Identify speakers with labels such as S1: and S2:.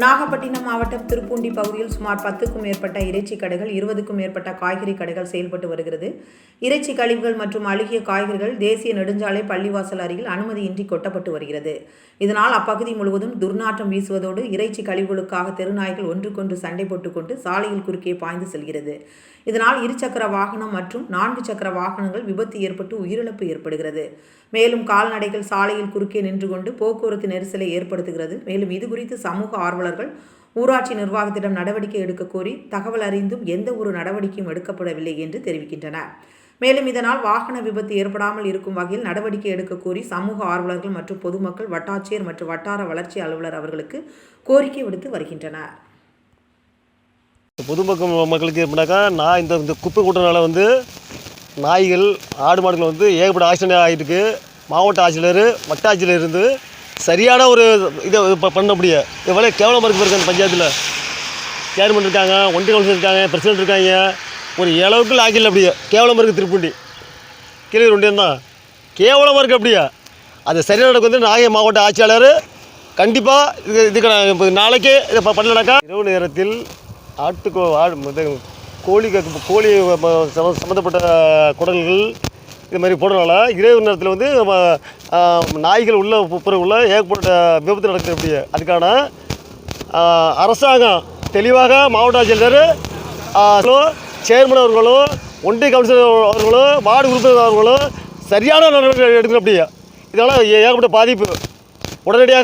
S1: நாகப்பட்டினம் மாவட்டம் திருப்பூண்டி பகுதியில் சுமார் பத்துக்கும் மேற்பட்ட இறைச்சி கடைகள் இருபதுக்கும் மேற்பட்ட காய்கறி கடைகள் செயல்பட்டு வருகிறது. இறைச்சி கழிவுகள் மற்றும் அழுகிய காய்கறிகள் தேசிய நெடுஞ்சாலை பள்ளிவாசல் அருகில் அனுமதியின்றி கொட்டப்பட்டு வருகிறது. இதனால் அப்பகுதி முழுவதும் துர்நாற்றம் வீசுவதோடு இறைச்சி கழிவுகளுக்காக தெருநாய்கள் ஒன்றுக்கொன்று சண்டை போட்டுக்கொண்டு சாலையில் குறுக்கே பாய்ந்து செல்கிறது. இதனால் இருசக்கர வாகனம் மற்றும் நான்கு சக்கர வாகனங்கள் விபத்து ஏற்பட்டு உயிரிழப்பு ஏற்படுகிறது. மேலும் கால்நடைகள் சாலையில் குறுக்கே நின்று கொண்டு போக்குவரத்து நெரிசலை ஏற்படுத்துகிறது. மேலும் இது குறித்து சமூக காவலர்கள் ஊராட்சி நிர்வாகத்திடம் நடவடிக்கை எடுக்க கோரி தகவல் அறிந்தும் எந்த ஒரு நடவடிக்கையும் எடுக்கப்படவில்லை என்று தெரிவிக்கின்றனர். மேலும் இதனால் வாகன விபத்து ஏற்படாமல் இருக்கும் வகையில் நடவடிக்கை எடுக்க கோரி சமூக ஆர்வலர்கள் மற்றும் பொதுமக்கள் வட்டாட்சியர் மற்றும் வட்டார வளர்ச்சி அலுவலர் அவர்களுக்கு கோரிக்கை விடுத்து வருகின்றனர்.
S2: பொதுமக்கள் மக்களுக்கு எப்படின்னாக்கா நான் இந்த இந்த குப்பை கூட்டனால வந்து நாய்கள் ஆடு மாடுகள் வந்து ஏகப்பட்ட ஆக்சிடென்ட் ஆகிட்டு மாவட்ட ஆட்சியர் வட்டாட்சியிலிருந்து இருந்து சரியான ஒரு இதை இப்போ பண்ண முடியும் எவ்வளோ கேவலமாக இருக்கு பாருங்க அந்த பஞ்சாயத்தில். சேர்மன் இருக்காங்க ஒன்றிய கவுன்சிலர் இருக்காங்க பிரசிடென்ட் இருக்காங்க. ஒரு இளவுக்கு லாக்கில் அப்படியே. கேவலமாக இருக்குது திருப்பூண்டி. கீழே ஒன்றியம் தான் கேவலமாக இருக்குது அப்படியே. அது சரியான வந்து நாகை மாவட்ட ஆட்சியாளர் கண்டிப்பாக இது இதுக்கு நான் நாளைக்கே இதை ப- பண்ணலனாக்கா இரவு நேரத்தில் ஆட்டுக்கோ ஆடு இது கோழி கோழி சம்மந்தப்பட்ட குடல்கள் இது மாதிரி போடுறதுனால இரவு நேரத்தில் வந்து நம்ம, நாய்கள் உள்ள உள்ள ஏகப்பட்ட விபத்து நடக்குது அப்படி அதுக்கான அரசாங்கம் தெளிவாக மாவட்ட ஆட்சியர் சேர்மன் அவர்களும் ஒன்றிய கவுன்சிலர் அவர்களும் வார்டு உறுப்பினர் அவர்களும் சரியான நடவடிக்கை எடுக்கணும் அப்படியே. இதனால் ஏகப்பட்ட பாதிப்பு. உடனடியாக